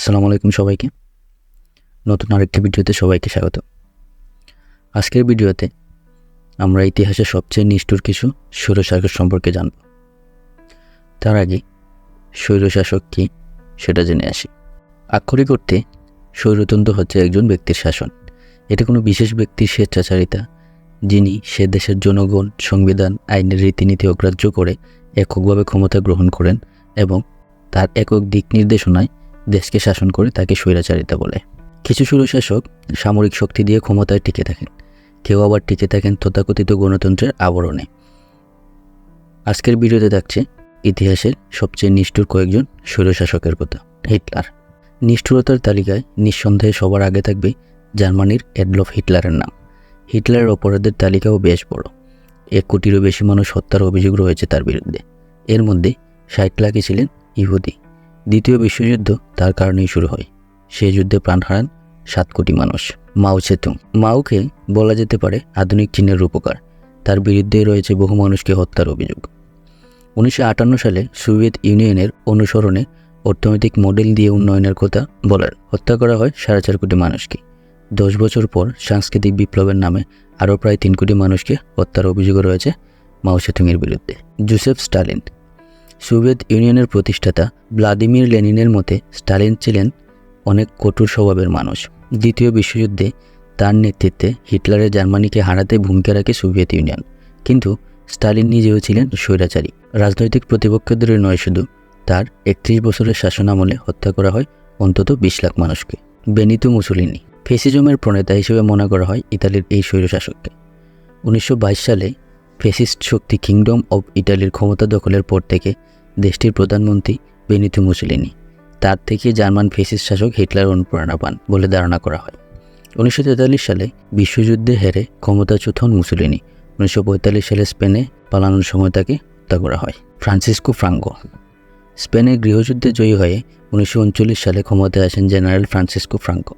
আসসালামু আলাইকুম সবাইকে। নতুন আরেকটি ভিডিওতে সবাইকে স্বাগত। আজকের ভিডিওতে আমরা ইতিহাসের সবচেয়ে নিষ্ঠুর কিছু স্বৈরশাসক সম্পর্কে জানব। তার আগে স্বৈরশাসক কী সেটা জেনে আসি। আক্ষরিক অর্থে স্বৈরতন্ত্র হচ্ছে একজন ব্যক্তির শাসন। এটা কোনো বিশেষ ব্যক্তির স্বেচ্ছাচারিতা, যিনি সে দেশের জনগণ, সংবিধান, আইনের রীতিনীতি অগ্রাহ্য করে, এককভাবে ক্ষমতা গ্রহণ করেন এবং তার একক দিক নির্দেশনায় দেশকে শাসন করে তাকে স্বৈরাচারিতা বলে। কিছু স্বৈরশাসক সামরিক শক্তি দিয়ে ক্ষমতায় টিকে থাকেন। কেউ আবার টিকে থাকেন তথাকথিত গণতন্ত্রের আবরণে। আজকের ভিডিওতে থাকছে ইতিহাসের সবচেয়ে নিষ্ঠুর কয়েকজন স্বৈরশাসকের কথা, হিটলার। নিষ্ঠুরতার তালিকায় নিঃসন্দেহে সবার আগে থাকবে জার্মানির এডলফ হিটলারের নাম। হিটলারের অপরাধের তালিকাও বেশ বড়। এক কোটিরও বেশি মানুষ হত্যার অভিযোগ রয়েছে তার বিরুদ্ধে। এর মধ্যে ষাট লাখই ছিলেন ইহুদি। দ্বিতীয় বিশ্বযুদ্ধ তার কারণেই শুরু হয়। সেই যুদ্ধে প্রাণ হারান সাত কোটি মানুষ। মাও চেতুং মাওকে বলা যেতে পারে আধুনিক চীনের রূপকার। তার বিরুদ্ধেই রয়েছে বহু মানুষকে হত্যার অভিযোগ। উনিশশো আটান্ন সালে সোভিয়েত ইউনিয়নের অনুসরণে অর্থনৈতিক মডেল দিয়ে উন্নয়নের কথা বলার। হত্যা করা হয় সাড়ে চার কোটি মানুষকে। দশ বছর পর সাংস্কৃতিক বিপ্লবের নামে আরও প্রায় তিন কোটি মানুষকে হত্যার অভিযোগ রয়েছে মাও সেতুংয়ের বিরুদ্ধে। জোসেফ স্টালিন সোভিয়েত ইউনিয়নের প্রতিষ্ঠাতা ভ্লাদিমির লেনিনের মতে, স্টালিন ছিলেন অনেক কঠোর স্বভাবের মানুষ। দ্বিতীয় বিশ্বযুদ্ধে তার নেতৃত্বে হিটলারের জার্মানিকে হারাতে ভূমিকা রাখে সোভিয়েত ইউনিয়ন। কিন্তু স্টালিন নিজেও ছিলেন স্বৈরাচারী। রাজনৈতিক প্রতিপক্ষদের নয় শুধু, তার একত্রিশ বছরের শাসনামলে হত্যা করা হয় অন্তত বিশ লাখ মানুষকে। বেনিতো মুসুলিনি, ফেসিজমের প্রণেতা হিসেবে মনে করা হয় ইতালির এই স্বৈরশাসককে। উনিশশো বাইশ সালে ফেসিস্ট শক্তি কিংডম অব ইটালির ক্ষমতা দখলের পর থেকে দেশটির প্রধানমন্ত্রী বেনিতো মুসুলিনি। তার থেকে জার্মান ফেসিস্ট শাসক হিটলার অনুপ্রেরণা পান বলে ধারণা করা হয়। উনিশশো তেতাল্লিশ সালে বিশ্বযুদ্ধে হেরে ক্ষমতাচ্যুত হন মুসুলিনি। উনিশশো সালে স্পেনে পালানোর সময় তাকে হত্যা করা হয়। ফ্রান্সিসকো ফ্রাঙ্গো স্পেনে গৃহযুদ্ধে জয়ী হয়ে উনিশশো উনচল্লিশ সালে ক্ষমতায় আসেন জেনারেল ফ্রান্সিসকো ফ্রাঙ্কো।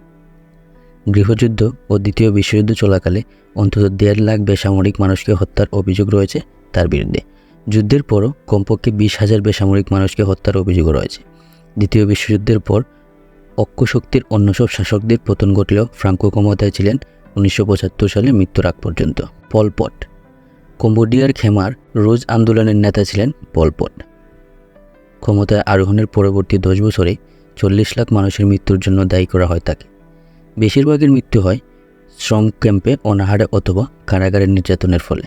গৃহযুদ্ধ ও দ্বিতীয় বিশ্বযুদ্ধ চলাকালে অন্তত দেড় লাখ বেসামরিক মানুষকে হত্যার অভিযোগ রয়েছে তার বিরুদ্ধে। যুদ্ধের পরও কমপক্ষে বিশ হাজার বেসামরিক মানুষকে হত্যার অভিযোগ রয়েছে। দ্বিতীয় বিশ্বযুদ্ধের পর অক্ষশক্তির অন্য সব শাসকদের পতন ঘটলেও ফ্রাঙ্কো ক্ষমতায় ছিলেন উনিশশো পঁচাত্তর সালে মৃত্যুর আগ পর্যন্ত। পলপট কম্বোডিয়ার খেমার রোজ আন্দোলনের নেতা ছিলেন পলপট ক্ষমতায় আরোহণের পরবর্তী দশ বছরে চল্লিশ লাখ মানুষের মৃত্যুর জন্য দায়ী করা হয় তাকে। বেশিরভাগের মৃত্যু হয় শ্রম ক্যাম্পে অনাহারে অথবা কারাগারের নির্যাতনের ফলে।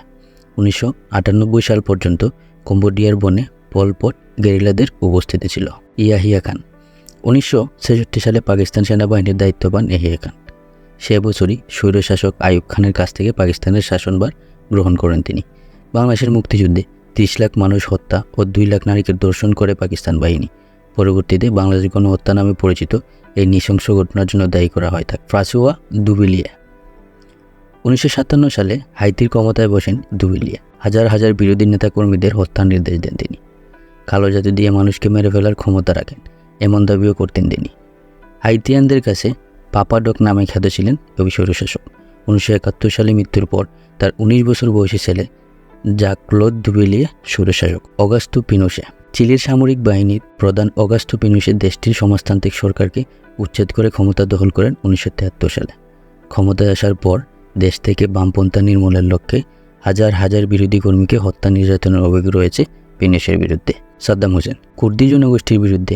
উনিশশো আটানব্বই সাল পর্যন্ত কম্বোডিয়ার বনে পলপট গেরিলাদের উপস্থিতি ছিল ইয়াহিয়া খান। উনিশশো ছেষট্টি সালে পাকিস্তান সেনাবাহিনীর দায়িত্ব পান ইয়াহিয়া খান। সে বছরই স্বৈরশাসক আইয়ুব খানের কাছ থেকে পাকিস্তানের শাসনভার গ্রহণ করেন তিনি। বাংলাদেশের মুক্তিযুদ্ধে ত্রিশ লাখ মানুষ হত্যা ও দুই লাখ নারীকে দর্শন করে পাকিস্তান বাহিনী। পরবর্তীতে বাংলাদেশ গণহত্যা নামে পরিচিত এই নৃশংস ঘটনার জন্য দায়ী করা হয় থাকে ফ্রাসুয়া দুবিলিয়া। উনিশশো সাতান্ন সালে হাইতির ক্ষমতায় বসেন দুবিলিয়া। হাজার হাজার বিরোধী নেতাকর্মীদের হত্যার নির্দেশ দেন তিনি। কালো জাতি দিয়ে মানুষকে মেরে ফেলার ক্ষমতা রাখেন, এমন দাবিও করতেন তিনি। হাইতিয়ানদের কাছে পাপাডক নামে খ্যাত ছিলেন কবি স্বৈরশাসক। উনিশশো একাত্তর সালে মৃত্যুর পর তার উনিশ বছর বয়সী ছেলে যা ক্লোদ দুবিলিয়ে স্বৈরশাসক, অগাস্তু পিনোসে চিলির সামরিক বাহিনীর প্রধান অগাস্তু পিনুসে দেশটির সমাজতান্ত্রিক সরকারকে উচ্ছেদ করে ক্ষমতা দখল করেন উনিশশো সালে। ক্ষমতায় আসার পর দেশ থেকে বামপন্থা নির্মূলের লক্ষ্যে হাজার হাজার বিরোধী কর্মীকে হত্যা নির্যাতনের অভিযোগ রয়েছে পিনুসের বিরুদ্ধে। সাদ্দাম হোসেন, কুর্দি জনগোষ্ঠীর বিরুদ্ধে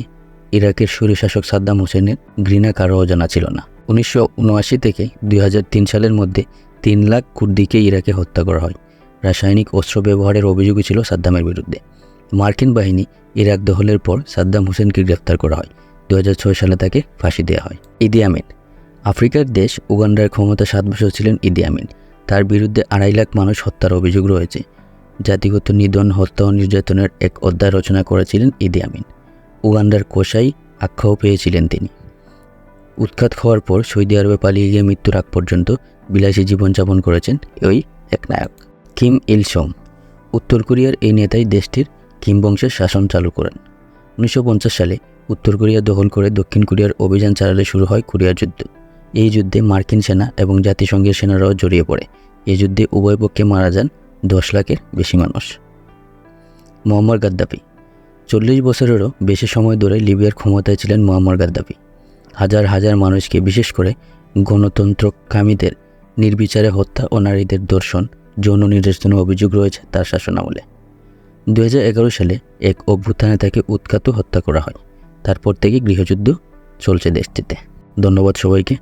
ইরাকের স্বৈরশাসক সাদ্দাম হোসেনের ঘৃণা কারও অজানা ছিল না। উনিশশো উনআশি থেকে দুই হাজার তিন সালের মধ্যে তিন লাখ কুর্দিকে ইরাকে হত্যা করা হয়। রাসায়নিক অস্ত্র ব্যবহারের অভিযোগও ছিল সাদ্দামের বিরুদ্ধে। মার্কিন বাহিনী ইরাক দখলের পর সাদ্দাম হোসেনকে গ্রেফতার করা হয়। দু হাজার ছয় সালে তাকে ফাঁসি দেওয়া হয়। ইদি আমিন। আফ্রিকার দেশ উগান্ডার ক্ষমতা সাত বছর ছিলেন ইদি আমিন। তার বিরুদ্ধে আড়াই লাখ মানুষ হত্যার অভিযোগ রয়েছে। জাতিগত নিধন, হত্যা ও নির্যাতনের এক অধ্যায় রচনা করেছিলেন ইদি আমিন। উগান্ডার কোষাই আখ্যাও পেয়েছিলেন তিনি। উৎখাত হওয়ার পর সৌদি আরবে পালিয়ে গিয়ে মৃত্যুর আগ পর্যন্ত বিলাসী জীবনযাপন করেছেন ওই এক নায়ক। কিম ইল সোং উত্তর কোরিয়ার এই নেতাই দেশটির কিম বংশের শাসন চালু করেন। উনিশশো পঞ্চাশ সালে উত্তর কোরিয়া দখল করে দক্ষিণ কোরিয়ার অভিযান চালালে শুরু হয় কোরিয়ার যুদ্ধ। এই যুদ্ধে মার্কিন সেনা এবং জাতিসংঘের সেনারাও জড়িয়ে পড়ে। এই যুদ্ধে উভয় পক্ষে মারা যান দশ লাখের বেশি মানুষ। Mohammad Gaddafi. চল্লিশ বছরেরও বেশি সময় ধরে লিবিয়ার ক্ষমতায় ছিলেন মোহাম্মদ গাদ্দাফি। হাজার হাজার মানুষকে বিশেষ করে গণতন্ত্রকামীদের নির্বিচারে হত্যা ও নারীদের দর্শন, যৌন নির্যাতনের অভিযোগ রয়েছে তার শাসনামলে। দু হাজার এগারো সালে এক অভ্যুত্থানে তাকে উৎখাত হত্যা করা হয়। তারপর থেকে গৃহযুদ্ধ চলছে দেশটিতে। ধন্যবাদ সবাইকে।